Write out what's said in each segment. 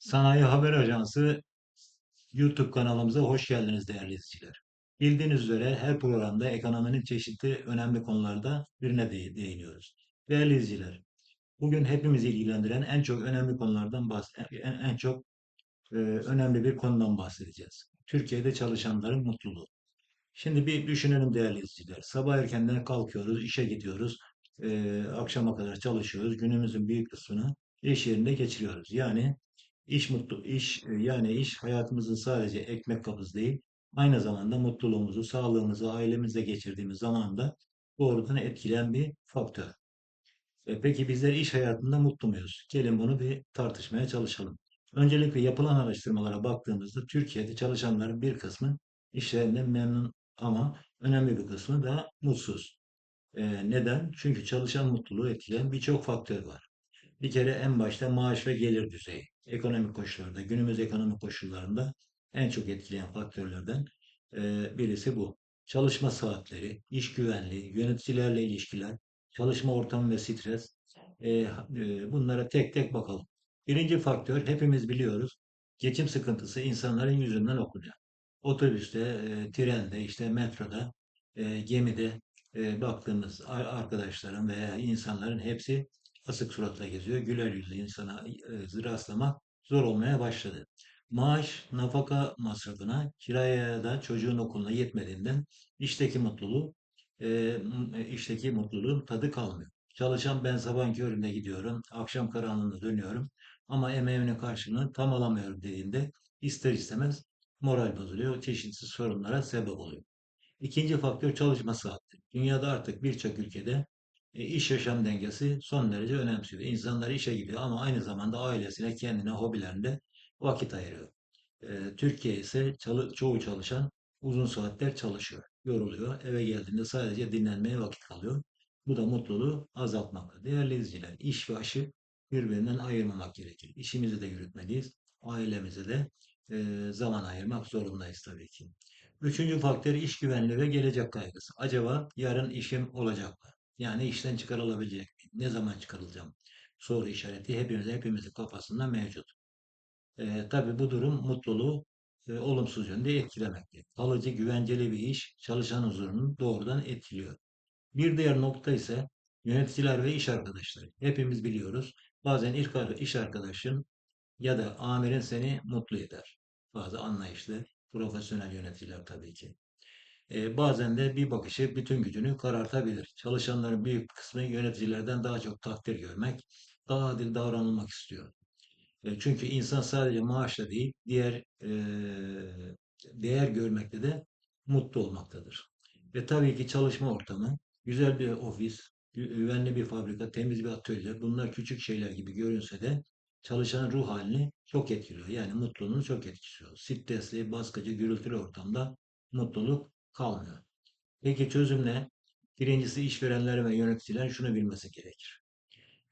Sanayi Haber Ajansı YouTube kanalımıza hoş geldiniz değerli izleyiciler. Bildiğiniz üzere her programda ekonominin çeşitli önemli konularda birine de- değiniyoruz. Değerli izleyiciler, bugün hepimizi ilgilendiren en çok önemli konulardan en, en çok e, önemli bir konudan bahsedeceğiz. Türkiye'de çalışanların mutluluğu. Şimdi bir düşünelim değerli izleyiciler. Sabah erkenden kalkıyoruz, işe gidiyoruz, e, akşama kadar çalışıyoruz. Günümüzün büyük kısmını iş yerinde geçiriyoruz. Yani İş mutlu iş e, yani iş hayatımızın sadece ekmek kapısı değil, aynı zamanda mutluluğumuzu, sağlığımızı, ailemizle geçirdiğimiz zamanda doğrudan etkileyen bir faktör. E, peki bizler iş hayatında mutlu muyuz? Gelin bunu bir tartışmaya çalışalım. Öncelikle yapılan araştırmalara baktığımızda Türkiye'de çalışanların bir kısmı işlerinden memnun ama önemli bir kısmı da mutsuz. E, neden? Çünkü çalışan mutluluğu etkileyen birçok faktör var. Bir kere en başta maaş ve gelir düzeyi. Ekonomik koşullarda, günümüz ekonomik koşullarında en çok etkileyen faktörlerden e, birisi bu. Çalışma saatleri, iş güvenliği, yöneticilerle ilişkiler, çalışma ortamı ve stres. E, e, bunlara tek tek bakalım. Birinci faktör hepimiz biliyoruz. Geçim sıkıntısı insanların yüzünden okunuyor. Otobüste, trende, işte metroda, gemide baktığımız ar- arkadaşların veya insanların hepsi asık suratla geziyor. Güler yüzlü insana e, rastlamak zor olmaya başladı. Maaş, nafaka masrafına, kiraya da çocuğun okuluna yetmediğinden işteki mutluluğu, e, m- işteki mutluluğun tadı kalmıyor. Çalışan ben sabahın köründe gidiyorum, akşam karanlığında dönüyorum ama emeğimin karşılığını tam alamıyorum dediğinde ister istemez moral bozuluyor, çeşitli sorunlara sebep oluyor. İkinci faktör çalışma saati. Dünyada artık birçok ülkede e, iş yaşam dengesi son derece önemsiyor. İnsanlar işe gidiyor ama aynı zamanda ailesine, kendine, hobilerinde vakit ayırıyor. E, Türkiye ise çoğu çalışan uzun saatler çalışıyor, yoruluyor. Eve geldiğinde sadece dinlenmeye vakit kalıyor. Bu da mutluluğu azaltmakta. Değerli izleyiciler, iş ve aşı birbirinden ayırmamak gerekir. İşimizi de yürütmeliyiz. Ailemize de e, zaman ayırmak zorundayız tabii ki. Üçüncü faktör iş güvenliği ve gelecek kaygısı. Acaba yarın işim olacak mı? Yani işten çıkarılabilecek miyim? Ne zaman çıkarılacağım? Soru işareti hepimiz, hepimizin kafasında mevcut. Ee, tabii bu durum mutluluğu e, olumsuz yönde etkilemekte. Kalıcı, güvenceli bir iş çalışan huzurunu doğrudan etkiliyor. Bir diğer nokta ise yöneticiler ve iş arkadaşları. Hepimiz biliyoruz. Bazen ilk iş arkadaşın ya da amirin seni mutlu eder. Bazı anlayışlı, profesyonel yöneticiler tabii ki. E, bazen de bir bakışı bütün gücünü karartabilir. Çalışanların büyük kısmı yöneticilerden daha çok takdir görmek, daha adil davranılmak istiyor. E, çünkü insan sadece maaşla değil, diğer e, değer görmekte de mutlu olmaktadır. Ve tabii ki çalışma ortamı, güzel bir ofis, gü- güvenli bir fabrika, temiz bir atölye, bunlar küçük şeyler gibi görünse de çalışanın ruh halini çok etkiliyor. Yani mutluluğunu çok etkiliyor. Stresli, baskıcı, gürültülü ortamda mutluluk kalmıyor. Peki çözüm ne? Birincisi işverenler ve yöneticiler şunu bilmesi gerekir.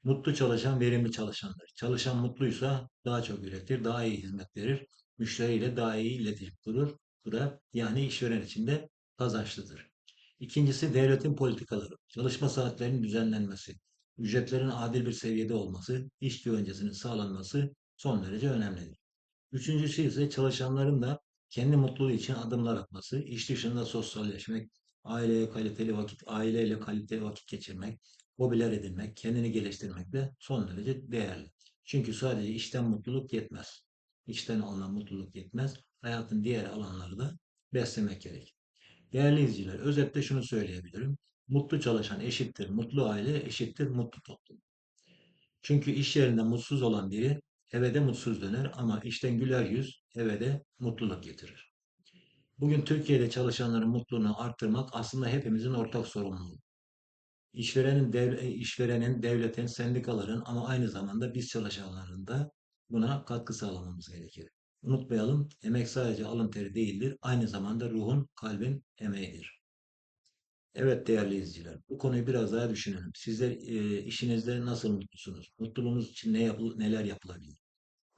Mutlu çalışan verimli çalışandır. Çalışan mutluysa daha çok üretir, daha iyi hizmet verir, müşteriyle daha iyi iletişim kurur. Bu da yani işveren için de kazançlıdır. İkincisi devletin politikaları. Çalışma saatlerinin düzenlenmesi, ücretlerin adil bir seviyede olması, iş güvencesinin sağlanması son derece önemlidir. Üçüncüsü ise çalışanların da kendi mutluluğu için adımlar atması, iş dışında sosyalleşmek, aileye kaliteli vakit, aileyle kaliteli vakit geçirmek, hobiler edinmek, kendini geliştirmek de son derece değerli. Çünkü sadece işten mutluluk yetmez. İşten alınan mutluluk yetmez. Hayatın diğer alanları da beslemek gerek. Değerli izleyiciler, özetle şunu söyleyebilirim. Mutlu çalışan eşittir, mutlu aile eşittir, mutlu toplum. Çünkü iş yerinde mutsuz olan biri eve de mutsuz döner ama işten güler yüz eve de mutluluk getirir. Bugün Türkiye'de çalışanların mutluluğunu arttırmak aslında hepimizin ortak sorumluluğu. İşverenin, dev, e, işverenin, devletin, sendikaların ama aynı zamanda biz çalışanların da buna katkı sağlamamız gerekir. Unutmayalım, emek sadece alın teri değildir, aynı zamanda ruhun, kalbin emeğidir. Evet değerli izleyiciler, bu konuyu biraz daha düşünelim. Sizler e, işinizde nasıl mutlusunuz? Mutluluğunuz için ne yapıl neler yapılabilir?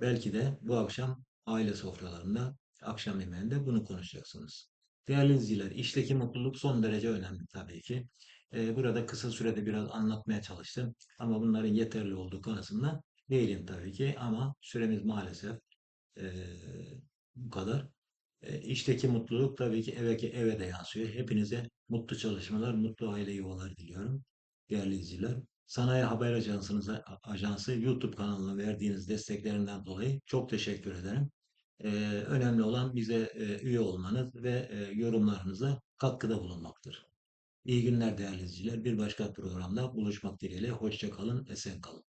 Belki de bu akşam aile sofralarında, akşam yemeğinde bunu konuşacaksınız. Değerli izleyiciler, işteki mutluluk son derece önemli tabii ki. E, burada kısa sürede biraz anlatmaya çalıştım ama bunların yeterli olduğu konusunda değilim tabii ki ama süremiz maalesef Eee, bu kadar. E, işteki mutluluk tabii ki eve, eve de yansıyor. Hepinize mutlu çalışmalar, mutlu aile yuvaları diliyorum. Değerli izleyiciler. Sanayi Haber Ajansınıza, Ajansı YouTube kanalına verdiğiniz desteklerinden dolayı çok teşekkür ederim. E, önemli olan bize e, üye olmanız ve e, yorumlarınıza katkıda bulunmaktır. İyi günler değerli izleyiciler. Bir başka programda buluşmak dileğiyle. Hoşça kalın, esen kalın.